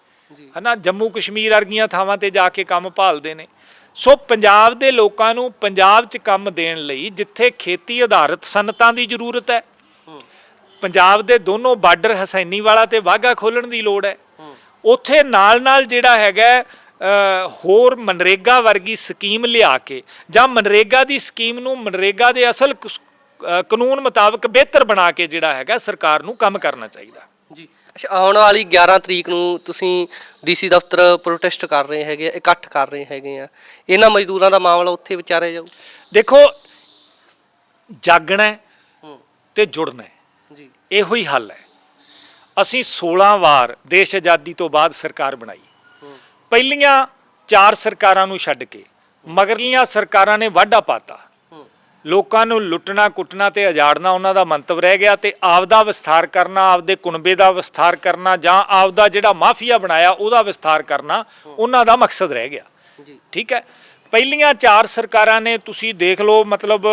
S3: ਹਨਾ ਜੰਮੂ ਕਸ਼ਮੀਰ ਵਰਗੀਆਂ ਥਾਵਾਂ ਤੇ ਜਾ ਕੇ ਕੰਮ ਭਾਲਦੇ ਨੇ। ਸੋ ਪੰਜਾਬ ਦੇ ਲੋਕਾਂ ਨੂੰ ਪੰਜਾਬ 'ਚ ਕੰਮ ਦੇਣ ਲਈ ਜਿੱਥੇ ਖੇਤੀ ਆਧਾਰਿਤ ਸਨਤਾਂ ਦੀ ਜ਼ਰੂਰਤ ਹੈ ਪੰਜਾਬ ਦੇ ਦੋਨੋਂ ਬਾਰਡਰ ਹਸੈਨੀ ਵਾਲਾ ਤੇ ਵਾਹਗਾ ਖੋਲਣ ਦੀ ਲੋੜ ਹੈ। ਉੱਥੇ ਨਾਲ-ਨਾਲ ਜਿਹੜਾ ਹੈਗਾ ਹੋਰ ਮਨਰੇਗਾ ਵਰਗੀ ਸਕੀਮ ਲਿਆ ਕੇ ਜਾਂ ਮਨਰੇਗਾ ਦੀ ਸਕੀਮ ਨੂੰ ਮਨਰੇਗਾ ਦੇ ਅਸਲ ਕਾਨੂੰਨ ਮੁਤਾਬਕ ਬਿਹਤਰ ਬਣਾ ਕੇ ਜਿਹੜਾ ਹੈਗਾ ਸਰਕਾਰ ਨੂੰ ਕੰਮ ਕਰਨਾ ਚਾਹੀਦਾ।
S4: ਜੀ ਅੱਛਾ ਆਉਣ ਵਾਲੀ 11 ਤਰੀਕ ਨੂੰ ਤੁਸੀਂ ਡੀਸੀ ਦਫ਼ਤਰ ਪ੍ਰੋਟੈਸਟ ਕਰ ਰਹੇ ਹੈਗੇ ਇਕੱਠ ਕਰ ਰਹੇ ਹੈਗੇ ਆ। ਇਹਨਾਂ ਮਜ਼ਦੂਰਾਂ ਦਾ ਮਾਮਲਾ ਉੱਥੇ ਵਿਚਾਰਿਆ ਜਾਊ?
S3: ਦੇਖੋ ਜਾਗਣਾ ਤੇ ਜੁੜਨਾ
S4: ਜੀ।
S3: ਇਹੋ ਹੀ ਹੱਲ ਹੈ। ਅਸੀਂ 16 ਵਾਰ ਦੇਸ਼ ਆਜ਼ਾਦੀ ਤੋਂ ਬਾਅਦ ਸਰਕਾਰ ਬਣਾਈ। ਪਹਿਲੀਆਂ ਚਾਰ ਸਰਕਾਰਾਂ ਨੂੰ ਛੱਡ ਕੇ ਮਗਰਲੀਆਂ ਸਰਕਾਰਾਂ ਨੇ ਵਾਢਾ ਪਾਤਾ। ਲੋਕਾਂ ਨੂੰ ਲੁੱਟਣਾ ਕੁੱਟਣਾ ਤੇ ਉਜਾੜਨਾ ਉਹਨਾਂ ਦਾ ਮੰਤਵ ਰਹਿ ਗਿਆ ਤੇ ਆਪਦਾ ਵਿਸਥਾਰ ਕਰਨਾ ਆਪਦੇ ਕੁਨਬੇ ਦਾ ਵਿਸਥਾਰ ਕਰਨਾ ਜਾਂ ਆਪਦਾ ਜਿਹੜਾ ਮਾਫੀਆ ਬਣਾਇਆ ਉਹਦਾ ਵਿਸਥਾਰ ਕਰਨਾ ਉਹਨਾਂ ਦਾ ਮਕਸਦ ਰਹਿ ਗਿਆ। ਠੀਕ ਹੈ? ਪਹਿਲੀਆਂ ਚਾਰ ਸਰਕਾਰਾਂ ਨੇ ਤੁਸੀਂ ਦੇਖ ਲਓ ਮਤਲਬ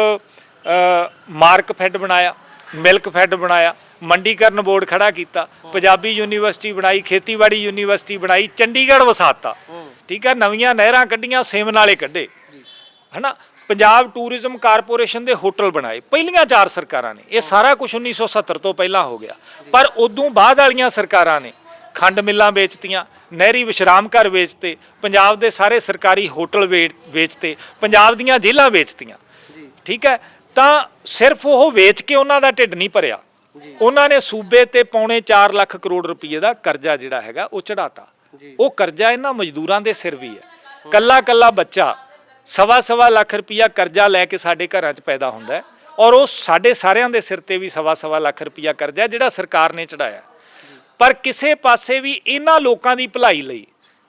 S3: ਮਾਰਕ ਫੈਡ ਬਣਾਇਆ ਮਿਲਕ ਫੈਡ ਬਣਾਇਆ ਮੰਡੀਕਰਨ ਬੋਰਡ ਖੜਾ ਕੀਤਾ ਪੰਜਾਬੀ ਯੂਨੀਵਰਸਿਟੀ ਬਣਾਈ ਖੇਤੀਬਾੜੀ ਯੂਨੀਵਰਸਿਟੀ ਬਣਾਈ ਚੰਡੀਗੜ੍ਹ ਵਸਾਤਾ। ਠੀਕ ਹੈ? ਨਵੀਆਂ ਨਹਿਰਾਂ ਕੱਢੀਆਂ ਸੇਮ ਨਾਲੇ ਕੱਢੇ। ਹਨਾ? ਪੰਜਾਬ ਟੂਰਿਜ਼ਮ ਕਾਰਪੋਰੇਸ਼ਨ ਦੇ ਹੋਟਲ ਬਣਾਏ। ਪਹਿਲੀਆਂ ਚਾਰ ਸਰਕਾਰਾਂ ਨੇ। ਇਹ ਸਾਰਾ ਕੁਝ 1970 ਤੋਂ ਪਹਿਲਾਂ ਹੋ ਗਿਆ। ਪਰ ਉਦੋਂ ਬਾਅਦ ਵਾਲੀਆਂ ਸਰਕਾਰਾਂ ਨੇ ਖੰਡ ਮਿੱਲਾਂ ਵੇਚਤੀਆਂ ਨਹਿਰੀ ਵਿਸ਼ਰਾਮ ਘਰ ਵੇਚਤੇ ਪੰਜਾਬ ਦੇ ਸਾਰੇ ਸਰਕਾਰੀ ਹੋਟਲ ਵੇਚਤੇ ਪੰਜਾਬ ਦੀਆਂ ਜੇਲ੍ਹਾਂ ਵੇਚਤੀਆਂ। ਠੀਕ ਹੈ? ਤਾਂ ਸਿਰਫ ਉਹ ਵੇਚ ਕੇ ਉਹਨਾਂ ਦਾ ਢਿੱਡ ਨਹੀਂ ਭਰਿਆ। ਉਹਨਾਂ ਨੇ ਸੂਬੇ ਤੇ ਪੌਣੇ 4 ਲੱਖ ਕਰੋੜ ਰੁਪਏ ਦਾ ਕਰਜ਼ਾ ਜਿਹੜਾ ਹੈਗਾ ਉਹ ਚੜਾਤਾ ਉਹ ਕਰਜ਼ਾ ਇਹਨਾਂ ਮਜ਼ਦੂਰਾਂ ਦੇ ਸਿਰ ਵੀ ਹੈ। ਕੱਲਾ ਕੱਲਾ ਬੱਚਾ ਸਵਾ ਸਵਾ ਲੱਖ ਰੁਪਇਆ ਕਰਜ਼ਾ ਲੈ ਕੇ ਸਾਡੇ ਘਰਾਂ 'ਚ ਪੈਦਾ ਹੁੰਦਾ ਹੈ ਔਰ ਉਹ ਸਾਡੇ ਸਾਰਿਆਂ ਦੇ ਸਿਰ ਤੇ ਵੀ ਸਵਾ ਸਵਾ ਲੱਖ ਰੁਪਇਆ ਕਰਜ਼ਾ ਹੈ ਜਿਹੜਾ ਸਰਕਾਰ ਨੇ ਚੜਾਇਆ ਪਰ ਕਿਸੇ ਪਾਸੇ ਵੀ ਇਹਨਾਂ ਲੋਕਾਂ ਦੀ ਭਲਾਈ ਲਈ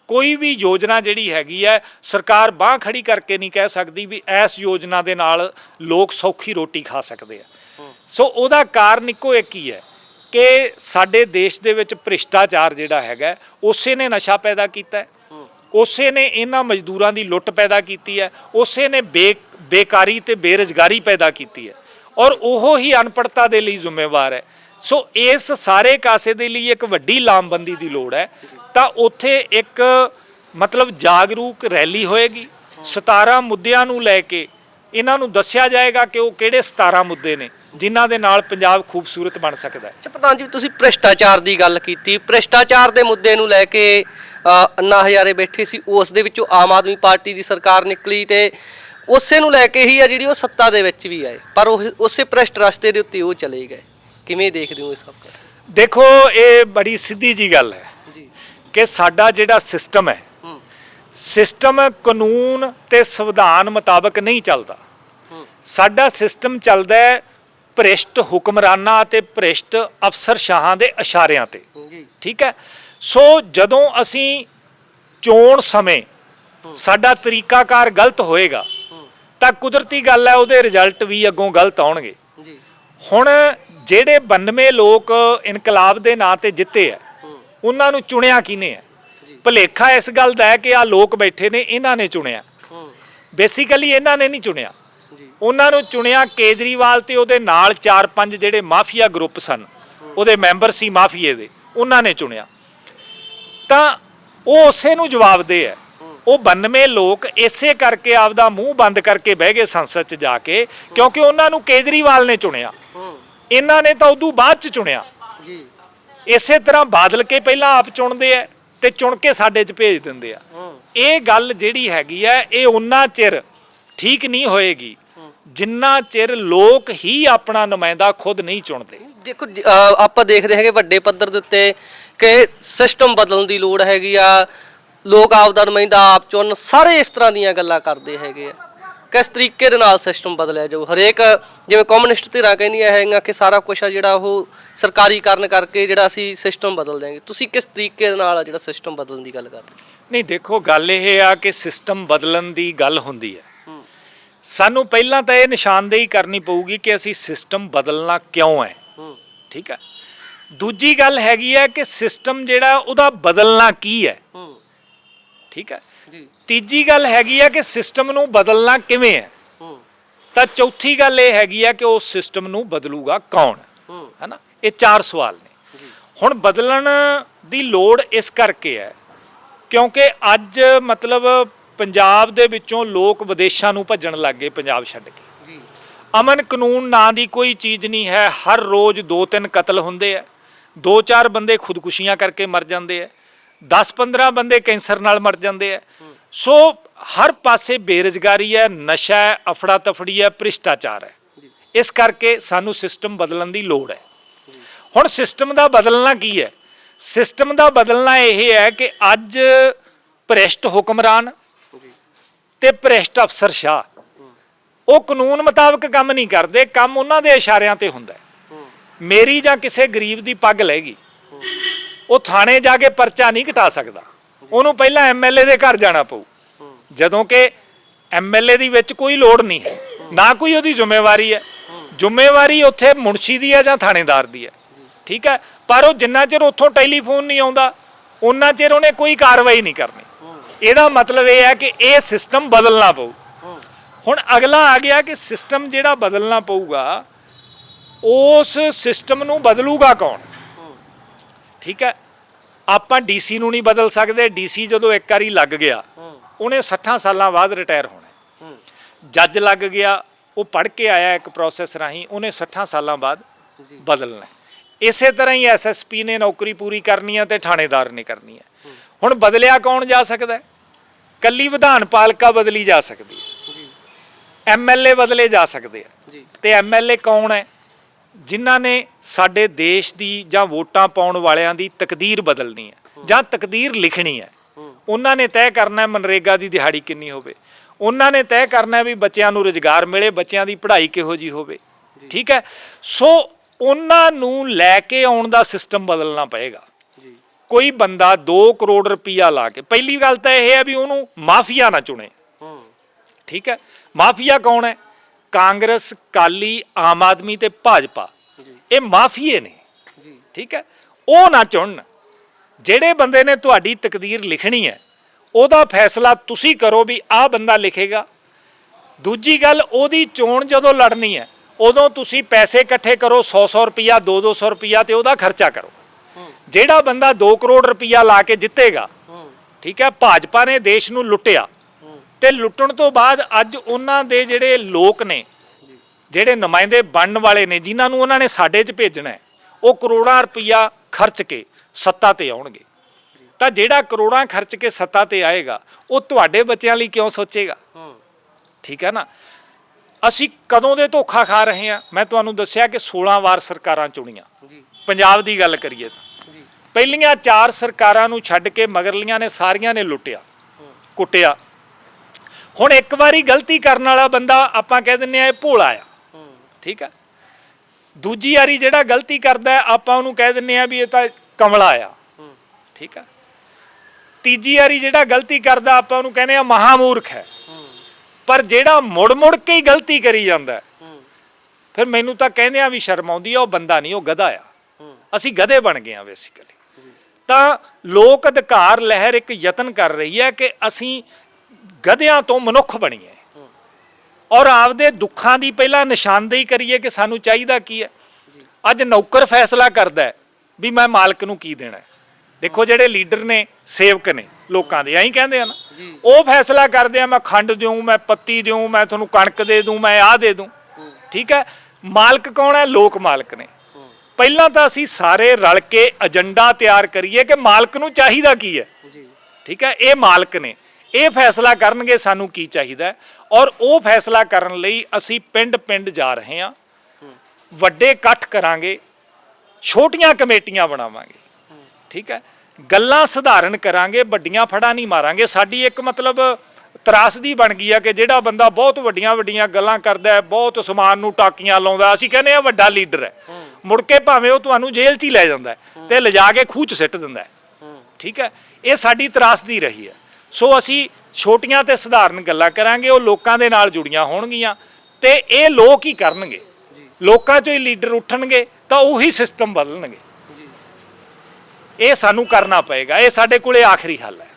S3: ਕੋਈ ਵੀ ਯੋਜਨਾ ਜਿਹੜੀ ਹੈਗੀ ਹੈ, ਸਰਕਾਰ ਬਾਹ ਖੜੀ ਕਰਕੇ ਨਹੀਂ ਕਹਿ ਸਕਦੀ ਵੀ ਇਸ ਯੋਜਨਾ ਦੇ ਨਾਲ ਲੋਕ ਸੌਖੀ ਰੋਟੀ ਖਾ ਸਕਦੇ ਆ। ਸੋ ਉਹਦਾ ਕਾਰਨ ਇੱਕੋ ਇੱਕ ਹੀ ਹੈ ਕਿ ਸਾਡੇ ਦੇਸ਼ ਦੇ ਵਿੱਚ ਭ੍ਰਿਸ਼ਟਾਚਾਰ ਜਿਹੜਾ ਹੈਗਾ, ਉਸੇ ਨੇ ਨਸ਼ਾ ਪੈਦਾ ਕੀਤਾ ਹੈ। ਉਸੇ ਨੇ ਇਹਨਾਂ ਮਜ਼ਦੂਰਾਂ ਦੀ ਲੁੱਟ ਪੈਦਾ ਕੀਤੀ ਹੈ, ਉਸੇ ਨੇ ਬੇ, ਬੇਕਾਰੀ ਤੇ ਬੇਰੁਜ਼ਗਾਰੀ ਪੈਦਾ ਕੀਤੀ ਹੈ ਔਰ ਉਹ ਹੀ ਅਨਪੜਤਾ ਦੇ ਲਈ ਜ਼ਿੰਮੇਵਾਰ ਹੈ। ਸੋ ਇਸ ਸਾਰੇ ਕਾਸੇ ਦੇ ਲਈ ਇੱਕ ਵੱਡੀ ਲਾਮਬੰਦੀ ਦੀ ਲੋੜ ਹੈ। ਤਾਂ ਉੱਥੇ ਇੱਕ ਮਤਲਬ ਜਾਗਰੂਕ ਰੈਲੀ ਹੋਏਗੀ। 17 ਮੁੱਦਿਆਂ ਨੂੰ ਲੈ ਕੇ ਇਹਨਾਂ ਨੂੰ ਦੱਸਿਆ ਜਾਏਗਾ ਕਿ ਉਹ ਕਿਹੜੇ 17 ਮੁੱਦੇ ਨੇ, ਜਿਨ੍ਹਾਂ ਦੇ ਨਾਲ ਪੰਜਾਬ ਖੂਬਸੂਰਤ ਬਣ ਸਕਦਾ ਹੈ।
S4: ਪ੍ਰਧਾਨ ਜੀ, ਤੁਸੀਂ ਭ੍ਰਿਸ਼ਟਾਚਾਰ ਦੀ ਗੱਲ ਕੀਤੀ। ਭ੍ਰਿਸ਼ਟਾਚਾਰ ਦੇ ਮੁੱਦੇ ਨੂੰ ਲੈ ਕੇ ਅੰਨਾ ਹਜ਼ਾਰੇ ਬੈਠੇ ਸੀ ਉਸ ਦੇ ਵਿੱਚੋਂ ਆਮ ਆਦਮੀ ਪਾਰਟੀ ਦੀ ਸਰਕਾਰ ਨਿਕਲੀ ਤੇ ਉਸੇ ਨੂੰ ਲੈ ਕੇ ਹੀ ਆ ਜਿਹੜੀ ਉਹ ਸੱਤਾ ਦੇ ਵਿੱਚ ਵੀ ਆਏ। ਪਰ ਉਹ ਉਸੇ ਭ੍ਰਿਸ਼ਟ ਰਸਤੇ ਦੇ ਉੱਤੇ ਉਹ ਚਲੇ ਗਏ। ਕਿਵੇਂ ਦੇਖਦੇ ਹੋ ਇਸ ਸਭ ਨੂੰ
S3: ਦੇਖੋ ਇਹ ਬੜੀ ਸਿੱਧੀ ਜੀ ਗੱਲ ਹੈ ਕਿ ਸਾਡਾ ਜਿਹੜਾ ਸਿਸਟਮ ਹੈ ਸਿਸਟਮ ਕਾਨੂੰਨ ਤੇ ਸੰਵਿਧਾਨ ਮੁਤਾਬਕ ਨਹੀਂ ਚੱਲਦਾ। ਸਾਡਾ ਸਿਸਟਮ ਚੱਲਦਾ ਹੈ ਭ੍ਰਿਸ਼ਟ ਹੁਕਮਰਾਨਾਂ ਤੇ ਭ੍ਰਿਸ਼ਟ ਅਫਸਰਸ਼ਾਹਾਂ ਦੇ ਇਸ਼ਾਰਿਆਂ ਤੇ। ਠੀਕ ਹੈ? ਸੋ ਜਦੋਂ ਅਸੀਂ ਚੋਣ ਸਮੇਂ ਸਾਡਾ ਤਰੀਕਾਕਾਰ ਗਲਤ ਹੋਏਗਾ ਤਾਂ ਕੁਦਰਤੀ ਗੱਲ ਹੈ ਉਹਦੇ ਰਿਜ਼ਲਟ ਵੀ ਅੱਗੋਂ ਗਲਤ ਆਉਣਗੇ।
S4: ਜੀ।
S3: ਹੁਣ ਜਿਹੜੇ 92 ਲੋਕ ਇਨਕਲਾਬ ਦੇ ਨਾਂ ਤੇ ਜਿੱਤੇ ਆ ਉਹਨਾਂ ਨੂੰ ਚੁਣਿਆ ਕਿਹਨੇ ਹੈ? ਭਲੇਖਾ ਇਸ ਗੱਲ ਦਾ ਹੈ ਕਿ ਆ ਲੋਕ ਬੈਠੇ ਨੇ ਇਹਨਾਂ ਨੇ ਚੁਣਿਆ। ਬੇਸਿਕਲੀ ਇਹਨਾਂ ਨੇ ਨਹੀਂ ਚੁਣਿਆ। ਉਹਨਾਂ ਨੂੰ ਚੁਣਿਆ ਕੇਜਰੀਵਾਲ ਤੇ ਉਹਦੇ ਨਾਲ 4-5 ਜਿਹੜੇ ਮਾਫੀਆ ਗਰੁੱਪ ਸਨ ਉਹਦੇ ਮੈਂਬਰ ਸੀ ਮਾਫੀਏ ਦੇ ਉਹਨਾਂ ਨੇ ਚੁਣਿਆ। ਤਾਂ ਉਹ ਉਸੇ ਨੂੰ ਜਵਾਬ ਦੇ ਹੈ। ਉਹ 92 ਲੋਕ ਇਸੇ ਕਰਕੇ ਆਪਦਾ ਮੂੰਹ ਬੰਦ ਕਰਕੇ ਬਹਿ ਗਏ ਸੰਸਦ 'ਚ ਜਾ ਕੇ ਕਿਉਂਕਿ ਉਹਨਾਂ ਨੂੰ ਕੇਜਰੀਵਾਲ ਨੇ ਚੁਣਿਆ। ਇਹਨਾਂ ਨੇ ਤਾਂ ਉਦੋਂ ਬਾਅਦ 'ਚ ਚੁਣਿਆ।
S4: ਜੀ।
S3: ਇਸੇ ਤਰ੍ਹਾਂ ਬਾਦਲ ਕੇ ਪਹਿਲਾਂ ਆਪ ਚੁਣਦੇ ਆ ਤੇ ਚੁਣ ਕੇ ਸਾਡੇ 'ਚ ਭੇਜ ਦਿੰਦੇ ਆ। ਇਹ ਗੱਲ ਜਿਹੜੀ ਹੈਗੀ ਆ ਇਹ ਉਨਾ ਚਿਰ ਠੀਕ ਨਹੀਂ ਹੋਏਗੀ। ਜਿੰਨਾ ਚਿਰ ਲੋਕ ਹੀ ਆਪਣਾ ਨੁਮਾਇੰਦਾ ਖੁਦ ਨਹੀਂ ਚੁਣਦੇ।
S4: ਦੇਖੋ ਆਪਾਂ ਦੇਖਦੇ ਹੈਗੇ ਵੱਡੇ ਪੱਧਰ ਦੇ ਉੱਤੇ ਕਿ ਸਿਸਟਮ ਬਦਲਣ ਦੀ ਲੋੜ ਹੈਗੀ ਆ। ਲੋਕ ਆਪ ਦਾ ਨੁਮਾਇੰਦਾ ਆਪ ਚੁਣਨ ਸਾਰੇ ਇਸ ਤਰ੍ਹਾਂ ਦੀਆਂ ਗੱਲਾਂ ਕਰਦੇ ਹੈਗੇ ਆ। ਕਿਸ ਤਰੀਕੇ ਦੇ ਨਾਲ ਸਿਸਟਮ ਬਦਲਿਆ ਜਾਊ? ਹਰੇਕ ਜਿਵੇਂ ਕਮਿਊਨਿਸਟ ਧਿਰਾਂ ਕਹਿੰਦੀਆਂ ਹੈਗੀਆਂ ਕਿ ਸਾਰਾ ਕੁਝ ਆ ਜਿਹੜਾ ਉਹ ਸਰਕਾਰੀਕਰਨ ਕਰਕੇ ਜਿਹੜਾ ਅਸੀਂ ਸਿਸਟਮ ਬਦਲ ਦਿਆਂਗੇ। ਤੁਸੀਂ ਕਿਸ ਤਰੀਕੇ ਦੇ ਨਾਲ ਆ ਜਿਹੜਾ ਸਿਸਟਮ ਬਦਲਣ ਦੀ ਗੱਲ ਕਰਦੇ
S3: ਨਹੀਂ ਦੇਖੋ ਗੱਲ ਇਹ ਆ ਕਿ ਸਿਸਟਮ ਬਦਲਣ ਦੀ ਗੱਲ ਹੁੰਦੀ ਹੈ। ਸਾਨੂੰ ਪਹਿਲਾਂ ਤਾਂ ਇਹ ਨਿਸ਼ਾਨਦੇਹੀ ਕਰਨੀ ਪਊਗੀ ਕਿ ਅਸੀਂ ਸਿਸਟਮ ਬਦਲਣਾ ਕਿਉਂ ਹੂੰ। ਠੀਕ ਹੈ? ਦੂਜੀ ਗੱਲ ਹੈਗੀ ਹੈ ਕਿ ਸਿਸਟਮ ਜਿਹੜਾ ਉਹਦਾ ਬਦਲਣਾ ਕੀ ਹੈ? ਠੀਕ ਹੈ? ਤੀਜੀ ਗੱਲ ਹੈਗੀ ਹੈ ਕਿ ਸਿਸਟਮ ਨੂੰ ਬਦਲਣਾ ਕਿਵੇਂ ਹੈ? ਤਾਂ ਚੌਥੀ ਗੱਲ ਇਹ ਹੈਗੀ ਹੈ ਕਿ ਉਸ ਸਿਸਟਮ ਨੂੰ ਬਦਲੂਗਾ ਕੌਣ? ਹੈਨਾ? ਇਹ ਚਾਰ ਸਵਾਲ ਨੇ। ਹੁਣ ਬਦਲਣ ਦੀ ਲੋੜ ਇਸ ਕਰਕੇ ਹੈ ਕਿਉਂਕਿ ਅੱਜ ਮਤਲਬ ਪੰਜਾਬ ਦੇ ਵਿੱਚੋਂ ਲੋਕ ਵਿਦੇਸ਼ਾਂ ਨੂੰ ਭੱਜਣ ਲੱਗ ਗਏ ਪੰਜਾਬ ਛੱਡ ਕੇ। ਅਮਨ ਕਾਨੂੰਨ ਨਾਂ ਦੀ ਕੋਈ ਚੀਜ਼ ਨਹੀਂ ਹੈ। ਹਰ ਰੋਜ਼ ਦੋ ਤਿੰਨ ਕਤਲ ਹੁੰਦੇ ਆ। ਦੋ ਚਾਰ ਬੰਦੇ ਖੁਦਕੁਸ਼ੀਆਂ ਕਰਕੇ ਮਰ ਜਾਂਦੇ ਆ 10-15 ਬੰਦੇ ਕੈਂਸਰ ਨਾਲ ਮਰ ਜਾਂਦੇ ਆ। ਸੋ ਹਰ ਪਾਸੇ ਬੇਰੁਜ਼ਗਾਰੀ ਹੈ ਨਸ਼ਾ ਹੈ ਅਫੜਾ ਤਫੜੀ ਹੈ ਭ੍ਰਿਸ਼ਟਾਚਾਰ ਹੈ। ਇਸ ਕਰਕੇ ਸਾਨੂੰ ਸਿਸਟਮ ਬਦਲਣ ਦੀ ਲੋੜ ਹੈ। ਹੁਣ ਸਿਸਟਮ ਦਾ ਬਦਲਣਾ ਕੀ ਹੈ? ਸਿਸਟਮ ਦਾ ਬਦਲਣਾ ਇਹ ਹੈ ਕਿ ਅੱਜ ਭ੍ਰਿਸ਼ਟ ਹੁਕਮਰਾਨ ਤੇ ਭ੍ਰਿਸ਼ਟ ਅਫਸਰਸ਼ਾਹ ਉਹ ਕਾਨੂੰਨ ਮੁਤਾਬਕ ਕੰਮ ਨਹੀਂ ਕਰਦੇ ਕੰਮ ਉਹਨਾਂ ਦੇ ਇਸ਼ਾਰਿਆਂ ਤੇ ਹੁੰਦਾ ਹੈ। ਮੇਰੀ ਜਾਂ ਕਿਸੇ ਗਰੀਬ ਦੀ ਪੱਗ ਲਏਗੀ ਉਹ ਥਾਣੇ ਜਾ ਕੇ ਪਰਚਾ ਨਹੀਂ ਕਟਾ ਸਕਦਾ। ਉਹਨੂੰ ਪਹਿਲਾਂ ਐਮਐਲਏ ਦੇ ਘਰ ਜਾਣਾ ਪਊ। ਜਦੋਂ ਕਿ ਐਮਐਲਏ ਦੀ ਵਿੱਚ ਕੋਈ ਲੋੜ ਨਹੀਂ ਹੈ। ਨਾ ਕੋਈ ਉਹਦੀ ਜ਼ਿੰਮੇਵਾਰੀ ਹੈ। ਜ਼ਿੰਮੇਵਾਰੀ ਉੱਥੇ ਮੁਨਸ਼ੀ ਦੀ ਹੈ ਜਾਂ ਥਾਣੇਦਾਰ ਦੀ ਹੈ। ਠੀਕ ਹੈ? ਪਰ ਉਹ ਜਿੰਨਾ ਚਿਰ ਉੱਥੋਂ ਟੈਲੀਫੋਨ ਨਹੀਂ ਆਉਂਦਾ ਉਹਨਾਂ ਚਿਰ ਉਹਨੇ ਕੋਈ ਕਾਰਵਾਈ ਨਹੀਂ ਕਰਨੀ। ਇਹਦਾ ਮਤਲਬ ਇਹ ਹੈ ਕਿ ਇਹ ਸਿਸਟਮ ਬਦਲਣਾ ਪਊ। ਹੁਣ ਅਗਲਾ ਆ ਗਿਆ ਕਿ ਸਿਸਟਮ ਜਿਹੜਾ ਬਦਲਣਾ ਪਊਗਾ ਉਸ ਸਿਸਟਮ ਨੂੰ ਬਦਲੂਗਾ ਕੌਣ? ਠੀਕ ਹੈ। ਆਪਾਂ ਡੀਸੀ ਨੂੰ ਨਹੀਂ ਬਦਲ ਸਕਦੇ। ਡੀਸੀ ਜਦੋਂ ਇੱਕ ਵਾਰੀ ਲੱਗ ਗਿਆ ਉਹਨੇ 60 ਸਾਲਾਂ ਬਾਅਦ ਰਿਟਾਇਰ ਹੋਣਾ। ਜੱਜ ਲੱਗ ਗਿਆ ਉਹ ਪੜ੍ਹ ਕੇ ਆਇਆ ਇੱਕ ਪ੍ਰੋਸੈਸ ਰਾਹੀਂ ਉਹਨੇ 60 ਸਾਲਾਂ ਬਾਅਦ ਬਦਲਣਾ। ਇਸੇ ਤਰ੍ਹਾਂ ਹੀ ਐਸਐਸਪੀ ਨੇ ਨੌਕਰੀ ਪੂਰੀ ਕਰਨੀ ਹੈ ਤੇ ਥਾਣੇਦਾਰ ਨੇ ਕਰਨੀ ਹੈ। ਹੁਣ ਬਦਲਿਆ ਕੌਣ ਜਾ ਸਕਦਾ ਹੈ? ਕੱਲੀ ਵਿਧਾਨ ਪਾਲਿਕਾ ਬਦਲੀ ਜਾ ਸਕਦੀ ਹੈ। ਐਮਐਲਏ ਬਦਲੇ ਜਾ ਸਕਦੇ ਆ
S4: ਜੀ।
S3: ਤੇ ਐਮਐਲਏ ਕੌਣ ਹੈ? ਜਿਨ੍ਹਾਂ ਨੇ ਸਾਡੇ ਦੇਸ਼ ਦੀ ਜਾਂ ਵੋਟਾਂ ਪਾਉਣ ਵਾਲਿਆਂ ਦੀ ਤਕਦੀਰ ਬਦਲਣੀ ਹੈ ਜਾਂ ਤਕਦੀਰ ਲਿਖਣੀ ਹੈ। ਉਹਨਾਂ ਨੇ ਤੈਅ ਕਰਨਾ ਹੈ ਮਨਰੇਗਾ ਦੀ ਦਿਹਾੜੀ ਕਿੰਨੀ ਹੋਵੇ। ਉਹਨਾਂ ਨੇ ਤੈਅ ਕਰਨਾ ਹੈ ਵੀ ਬੱਚਿਆਂ ਨੂੰ ਰੁਜ਼ਗਾਰ ਮਿਲੇ ਬੱਚਿਆਂ ਦੀ ਪੜ੍ਹਾਈ ਕਿਹੋ ਜੀ ਹੋਵੇ। ਠੀਕ ਹੈ? ਸੋ ਉਹਨਾਂ ਨੂੰ ਲੈ ਕੇ ਆਉਣ ਦਾ ਸਿਸਟਮ ਬਦਲਣਾ ਪਏਗਾ। ਕੋਈ ਬੰਦਾ 2 ਕਰੋੜ ਰੁਪਈਆ ਲਾ ਕੇ ਪਹਿਲੀ ਗੱਲ ਤਾਂ ਇਹ ਹੈ ਵੀ ਉਹਨੂੰ ਮਾਫੀਆ ਨਾ ਚੁਣੇ। ਠੀਕ ਹੈ? ਮਾਫੀਆ ਕੌਣ ਹੈ? ਕਾਂਗਰਸ ਕਾਲੀ ਆਮ ਆਦਮੀ ਤੇ ਭਾਜਪਾ। ਇਹ ਮਾਫੀਏ ਨੇ। ਠੀਕ ਹੈ? ਉਹ ਨਾ ਚੁਣਨ। ਜਿਹੜੇ ਬੰਦੇ ਨੇ ਤੁਹਾਡੀ ਤਕਦੀਰ ਲਿਖਣੀ ਹੈ ਉਹਦਾ ਫੈਸਲਾ ਤੁਸੀਂ ਕਰੋ ਵੀ ਆਹ ਬੰਦਾ ਲਿਖੇਗਾ। ਦੂਜੀ ਗੱਲ ਉਹਦੀ ਚੋਣ ਜਦੋਂ ਲੜਨੀ ਹੈ ਉਦੋਂ ਤੁਸੀਂ ਪੈਸੇ ਇਕੱਠੇ ਕਰੋ 100-100 ਰੁਪਿਆ 2-200 ਰੁਪਿਆ ਤੇ ਉਹਦਾ ਖਰਚਾ ਕਰੋ। ਜਿਹੜਾ ਬੰਦਾ 2 ਕਰੋੜ ਰੁਪਿਆ ਲਾ ਕੇ ਜਿੱਤੇਗਾ ਠੀਕ ਹੈ? ਭਾਜਪਾ ਨੇ ਦੇਸ਼ ਨੂੰ ਲੁੱਟਿਆ। ਤੇ ਲੁੱਟਣ ਤੋਂ ਬਾਅਦ ਅੱਜ ਉਹਨਾਂ ਦੇ ਜਿਹੜੇ ਲੋਕ ਨੇ ਜਿਹੜੇ ਨੁਮਾਇੰਦੇ ਬਣਨ ਵਾਲੇ ਨੇ ਜਿਨ੍ਹਾਂ ਨੂੰ ਉਹਨਾਂ ਨੇ ਸਾਡੇ 'ਚ ਭੇਜਣਾ ਹੈ, ਉਹ ਕਰੋੜਾਂ ਰੁਪਈਆ ਖਰਚ ਕੇ ਸੱਤਾ ਤੇ ਆਉਣਗੇ। ਤਾਂ ਜਿਹੜਾ ਕਰੋੜਾਂ ਖਰਚ ਕੇ ਸੱਤਾ ਤੇ ਆਏਗਾ ਉਹ ਤੁਹਾਡੇ ਬੱਚਿਆਂ ਲਈ ਕਿਉਂ ਸੋਚੇਗਾ? ਠੀਕ ਹੈ ਨਾ? ਅਸੀਂ ਕਦੋਂ ਦੇ ਧੋਖਾ ਖਾ ਰਹੇ ਹਾਂ? ਮੈਂ ਤੁਹਾਨੂੰ ਦੱਸਿਆ ਕਿ 16 ਵਾਰ ਸਰਕਾਰਾਂ ਚੁਣੀਆਂ। ਪੰਜਾਬ ਦੀ ਗੱਲ ਕਰੀਏ ਤਾਂ। ਪਹਿਲੀਆਂ ਚਾਰ ਸਰਕਾਰਾਂ ਨੂੰ ਛੱਡ ਕੇ ਮਗਰਲੀਆਂ ਨੇ ਸਾਰੀਆਂ ਨੇ ਲੁੱਟਿਆ ਕੁੱਟਿਆ। ਹੁਣ ਇੱਕ ਵਾਰੀ ਗਲਤੀ ਕਰਨ ਵਾਲਾ ਬੰਦਾ ਆਪਾਂ ਕਹਿ ਦਿੰਨੇ ਆ ਇਹ ਭੋਲਾ ਆ। ਠੀਕ ਆ? ਦੂਜੀ ਵਾਰੀ ਜਿਹੜਾ ਗਲਤੀ ਕਰਦਾ, ਆਪਾਂ ਉਹਨੂੰ ਕਹਿ ਦਿੰਨੇ ਆ ਵੀ ਇਹ ਤਾਂ ਕਮਲਾ ਆ। ਠੀਕ ਹੈ ਤੀਜੀ ਵਾਰੀ ਜਿਹੜਾ ਗਲਤੀ ਕਰਦਾ, ਆਪਾਂ ਉਹਨੂੰ ਕਹਿੰਦੇ ਆ ਮਹਾਮੂਰਖ ਹੈ। ਪਰ ਜਿਹੜਾ ਮੁੜ ਮੁੜ ਕੇ ਹੀ ਗਲਤੀ ਕਰੀ ਜਾਂਦਾ, ਫਿਰ ਮੈਨੂੰ ਤਾਂ ਕਹਿੰਦੇ ਆ ਵੀ ਸ਼ਰਮ ਆਉਂਦੀ ਆ, ਉਹ ਬੰਦਾ ਨਹੀਂ, ਉਹ ਗਧਾ ਆ। ਅਸੀਂ ਗਧੇ ਬਣ ਗਏ ਆ ਬੇਸਿਕਲੀ ਤਾਂ ਲੋਕ ਅਧਿਕਾਰ ਲਹਿਰ ਇੱਕ ਯਤਨ ਕਰ ਰਹੀ ਹੈ ਕਿ ਅਸੀਂ ਗਧਿਆਂ ਤੋਂ ਮਨੁੱਖ ਬਣੀਏ। ਔਰ ਆਪਦੇ ਦੁੱਖਾਂ ਦੀ ਪਹਿਲਾਂ ਨਿਸ਼ਾਨਦੇਹੀ ਕਰੀਏ ਕਿ ਸਾਨੂੰ ਚਾਹੀਦਾ ਕੀ ਹੈ। ਅੱਜ ਨੌਕਰ ਫੈਸਲਾ ਕਰਦਾ ਹੈ ਵੀ ਮੈਂ ਮਾਲਕ ਨੂੰ ਕੀ ਦੇਣਾ ਹੈ। ਦੇਖੋ ਜਿਹੜੇ ਲੀਡਰ ਨੇ ਸੇਵਕ ਨੇ ਲੋਕਾਂ ਦੇ ਐਂ ਕਹਿੰਦੇ ਆ ਨਾ। ਉਹ ਫੈਸਲਾ ਕਰਦੇ ਆ ਮੈਂ ਖੰਡ ਦਿਉ ਮੈਂ ਪੱਤੀ ਦਿਉ ਮੈਂ ਤੁਹਾਨੂੰ ਕਣਕ ਦੇ ਦੂੰ ਮੈਂ ਆਹ ਦੇ ਦੂੰ। ਠੀਕ ਹੈ? ਮਾਲਕ ਕੌਣ ਹੈ? ਲੋਕ ਮਾਲਕ ਨੇ। ਪਹਿਲਾਂ ਤਾਂ ਅਸੀਂ ਸਾਰੇ ਰਲ ਕੇ ਏਜੰਡਾ ਤਿਆਰ ਕਰੀਏ ਕਿ ਮਾਲਕ ਨੂੰ ਚਾਹੀਦਾ ਕੀ ਹੈ। ਠੀਕ ਹੈ? ਇਹ ਮਾਲਕ ਨੇ। ਇਹ ਫੈਸਲਾ ਕਰਨਗੇ ਸਾਨੂੰ ਕੀ ਚਾਹੀਦਾ ਔਰ ਉਹ ਫੈਸਲਾ ਕਰਨ ਲਈ ਅਸੀਂ ਪਿੰਡ-ਪਿੰਡ ਜਾ ਰਹੇ ਹਾਂ। ਵੱਡੇ ਇਕੱਠ ਕਰਾਂਗੇ, ਛੋਟੀਆਂ ਕਮੇਟੀਆਂ ਬਣਾਵਾਂਗੇ। ਠੀਕ ਹੈ? ਗੱਲਾਂ ਸੁਧਾਰਨ ਕਰਾਂਗੇ, ਵੱਡੀਆਂ ਫੜਾ ਨਹੀਂ ਮਾਰਾਂਗੇ। ਸਾਡੀ ਇੱਕ ਮਤਲਬ ਤਰਾਸਦੀ ਬਣ ਗਈ ਆ ਕਿ ਜਿਹੜਾ ਬੰਦਾ ਬਹੁਤ ਵੱਡੀਆਂ ਵੱਡੀਆਂ ਗੱਲਾਂ ਕਰਦਾ ਹੈ, ਬਹੁਤ ਸਮਾਨ ਨੂੰ ਟਾਕੀਆਂ ਲਾਉਂਦਾ ਅਸੀਂ ਕਹਿੰਦੇ ਆ ਵੱਡਾ ਲੀਡਰ ਹੈ। ਮੁੜ ਕੇ ਭਾਵੇਂ ਉਹ ਤੁਹਾਨੂੰ ਜੇਲ੍ਹ 'ਚ ਹੀ ਲੈ ਜਾਂਦਾ ਹੈ ਤੇ ਲਿਜਾ ਕੇ ਖੂਹ 'ਚ ਸਿੱਟ ਦਿੰਦਾ ਠੀਕ ਹੈ? ਇਹ ਸਾਡੀ ਤਰਾਸਦੀ ਰਹੀ ਹੈ। ਸੋ ਅਸੀਂ ਛੋਟੀਆਂ ਤੇ ਸਧਾਰਨ ਗੱਲਾਂ ਕਰਾਂਗੇ ਉਹ ਲੋਕਾਂ ਦੇ ਨਾਲ ਜੁੜੀਆਂ ਹੋਣਗੀਆਂ ਤੇ ਇਹ ਲੋਕ ਹੀ ਕਰਨਗੇ। ਲੋਕਾਂ 'ਚੋਂ ਹੀ ਲੀਡਰ ਉੱਠਣਗੇ ਤਾਂ ਉਹੀ ਸਿਸਟਮ ਬਦਲਣਗੇ। ਇਹ ਸਾਨੂੰ ਕਰਨਾ ਪਏਗਾ ਇਹ ਸਾਡੇ ਕੋਲੇ ਆਖਰੀ ਹੱਲ ਹੈ।